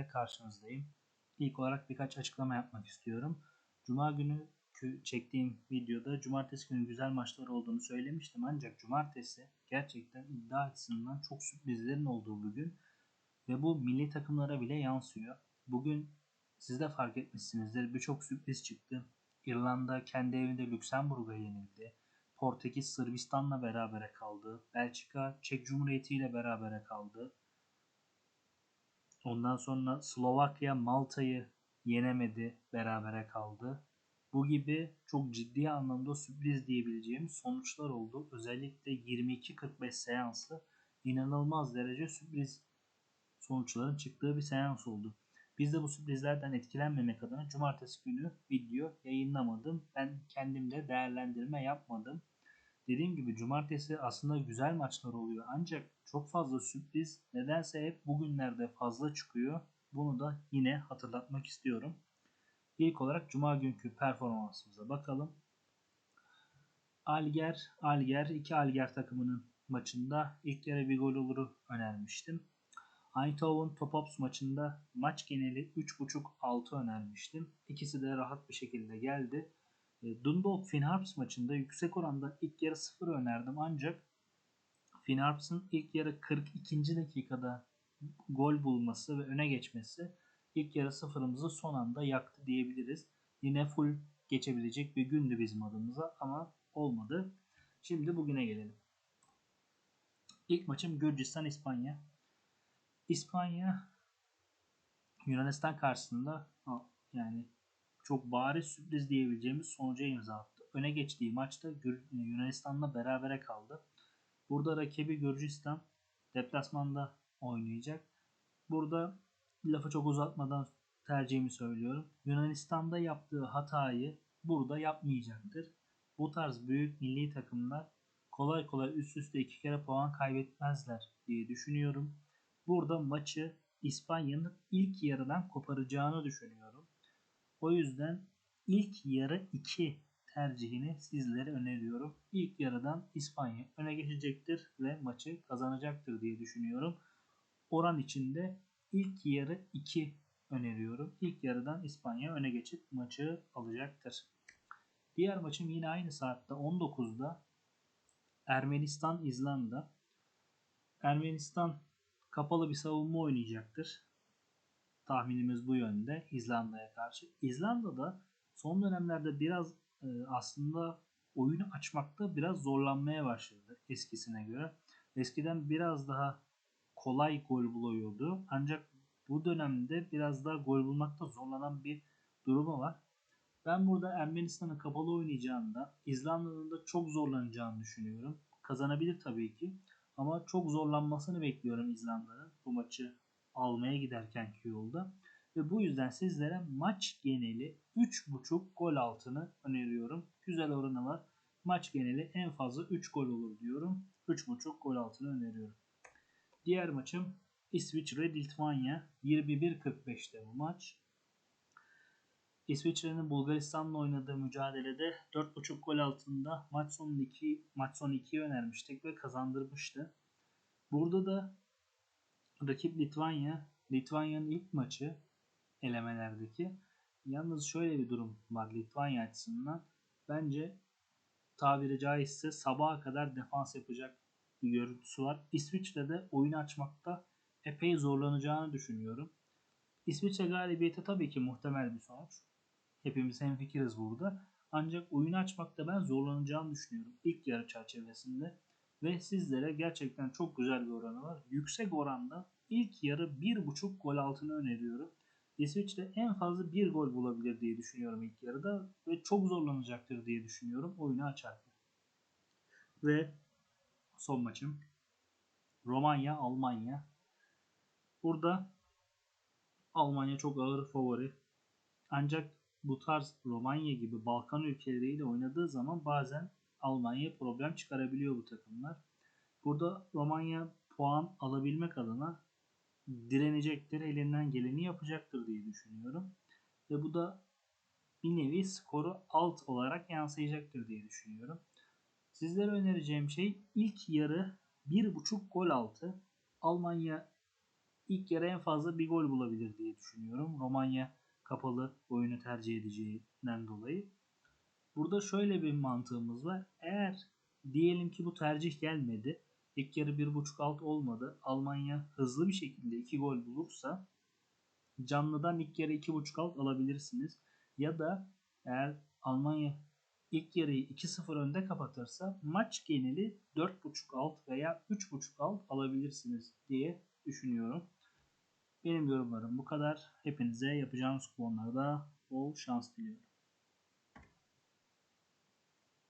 ile karşınızdayım. İlk olarak birkaç açıklama yapmak istiyorum. Cuma günü çektiğim videoda cumartesi günü güzel maçlar olduğunu söylemiştim. Ancak cumartesi gerçekten iddia açısından çok sürprizlerin olduğu bugün ve bu milli takımlara bile yansıyor. Bugün siz de fark etmişsinizdir birçok sürpriz çıktı. İrlanda kendi evinde Lüksemburg'a yenildi. Portekiz Sırbistan'la berabere kaldı. Belçika Çek Cumhuriyeti ile berabere kaldı. Ondan sonra Slovakya Malta'yı yenemedi, berabere kaldı. Bu gibi çok ciddi anlamda sürpriz diyebileceğimiz sonuçlar oldu. Özellikle 22-45 seansı inanılmaz derece sürpriz sonuçların çıktığı bir seans oldu. Biz de bu sürprizlerden etkilenmemek adına cumartesi günü video yayınlamadım. Ben kendim de değerlendirme yapmadım. Dediğim gibi cumartesi aslında güzel maçlar oluyor ancak çok fazla sürpriz nedense hep bugünlerde fazla çıkıyor. Bunu da yine hatırlatmak istiyorum. İlk olarak cuma günkü performansımıza bakalım. Alger, Alger, iki Alger takımının maçında ilk yarı bir gol oluru önermiştim. Eindhoven Topops maçında maç geneli 3.5-6 önermiştim. İkisi de rahat bir şekilde geldi. E, Dundalk Finharps maçında yüksek oranda ilk yarı 0 önerdim ancak Finharps'ın ilk yarı 42. dakikada gol bulması ve öne geçmesi ilk yarı sıfırımızı son anda yaktı diyebiliriz. Yine full geçebilecek bir gündü bizim adımıza ama olmadı. Şimdi bugüne gelelim. İlk maçım Gürcistan-İspanya. İspanya Yunanistan karşısında yani çok bariz sürpriz diyebileceğimiz sonuca imza attı. Öne geçtiği maçta Yunanistan'la berabere kaldı. Burada rakibi Gürcistan deplasmanda oynayacak. Burada lafı çok uzatmadan tercihimi söylüyorum. Yunanistan'da yaptığı hatayı burada yapmayacaktır. Bu tarz büyük milli takımlar kolay kolay üst üste iki kere puan kaybetmezler diye düşünüyorum. Burada maçı İspanya'nın ilk yarıdan koparacağını düşünüyorum. O yüzden ilk yarı 2 tercihini sizlere öneriyorum. İlk yarıdan İspanya öne geçecektir ve maçı kazanacaktır diye düşünüyorum. Oran içinde ilk yarı 2 öneriyorum. İlk yarıdan İspanya öne geçip maçı alacaktır. Diğer maçım yine aynı saatte 19'da Ermenistan İzlanda. Ermenistan kapalı bir savunma oynayacaktır. Tahminimiz bu yönde İzlanda'ya karşı. İzlanda'da son dönemlerde biraz e, aslında oyunu açmakta biraz zorlanmaya başladı eskisine göre. Eskiden biraz daha kolay gol buluyordu. Ancak bu dönemde biraz daha gol bulmakta zorlanan bir durumu var. Ben burada Ermenistan'ın kapalı oynayacağında İzlanda'nın da çok zorlanacağını düşünüyorum. Kazanabilir tabii ki. Ama çok zorlanmasını bekliyorum İzlanda'nın bu maçı almaya giderkenki yolda. Ve bu yüzden sizlere maç geneli 3.5 gol altını öneriyorum. Güzel oranı var. Maç geneli en fazla 3 gol olur diyorum. 3.5 gol altını öneriyorum. Diğer maçım İsviçre Litvanya 21.45'te bu maç. İsviçre'nin Bulgaristan'la oynadığı mücadelede 4.5 gol altında maç sonu 2 maç sonu 2'yi önermiştik ve kazandırmıştı. Burada da rakip Litvanya, Litvanya'nın ilk maçı elemelerdeki. Yalnız şöyle bir durum var Litvanya açısından. Bence tabiri caizse sabaha kadar defans yapacak bir görüntüsü var. İsviçre'de oyun açmakta epey zorlanacağını düşünüyorum. İsviçre galibiyeti tabii ki muhtemel bir sonuç. Hepimiz hemfikiriz burada. Ancak oyunu açmakta ben zorlanacağını düşünüyorum ilk yarı çerçevesinde. Ve sizlere gerçekten çok güzel bir oranı var. Yüksek oranda ilk yarı 1.5 gol altını öneriyorum. İsviçre en fazla 1 gol bulabilir diye düşünüyorum ilk yarıda. Ve çok zorlanacaktır diye düşünüyorum oyunu açarken. Ve son maçım Romanya Almanya. Burada Almanya çok ağır favori. Ancak bu tarz Romanya gibi Balkan ülkeleriyle oynadığı zaman bazen Almanya problem çıkarabiliyor bu takımlar. Burada Romanya puan alabilmek adına direnecektir, elinden geleni yapacaktır diye düşünüyorum. Ve bu da bir nevi skoru alt olarak yansıyacaktır diye düşünüyorum. Sizlere önereceğim şey ilk yarı 1.5 gol altı. Almanya ilk yarı en fazla bir gol bulabilir diye düşünüyorum. Romanya kapalı oyunu tercih edeceğinden dolayı. Burada şöyle bir mantığımız var. Eğer diyelim ki bu tercih gelmedi. İlk yarı 1.5 alt olmadı. Almanya hızlı bir şekilde 2 gol bulursa canlıdan ilk yarı 2.5 alt alabilirsiniz. Ya da eğer Almanya ilk yarıyı 2-0 önde kapatırsa maç geneli 4.5 alt veya 3.5 alt alabilirsiniz diye düşünüyorum. Benim yorumlarım bu kadar. Hepinize yapacağınız kuponlarda bol şans diliyorum.